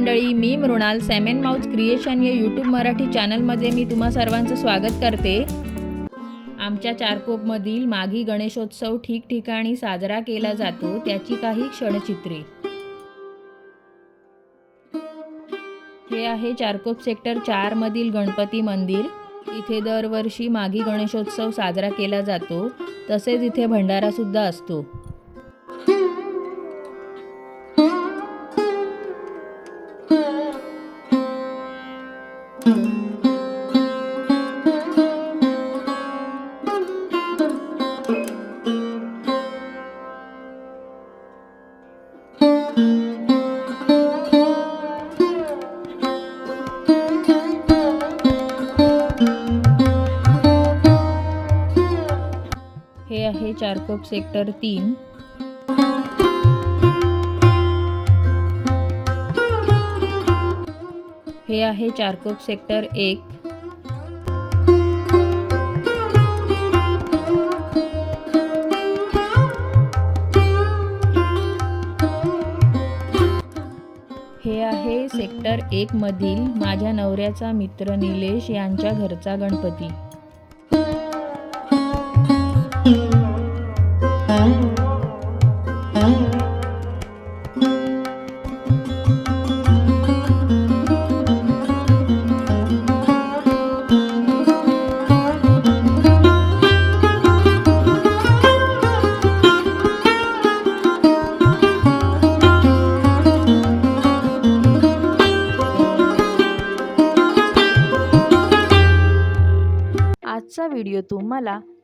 मंडळी मी मृणाल सॅमेन माउथ क्रिएशन या यूट्यूब मराठी चॅनलमध्ये मी तुम्हा सर्वांचं स्वागत करते. आमच्या चारकोपमधील माघी गणेशोत्सव ठिकठिकाणी साजरा केला जातो त्याची काही क्षणचित्रे. हे आहे चारकोप सेक्टर चारमधील गणपती मंदिर. इथे दरवर्षी माघी गणेशोत्सव साजरा केला जातो तसेच इथे भंडारासुद्धा असतो. हे आहे चारकोप सेक्टर तीन. हे आहे चारकोप सेक्टर एक. हे आहे सेक्टर एक मधील माझ्या नवऱ्याचा मित्र निलेश यांच्या घरचा गणपती. आजचा व्हिडिओ तुम्हाला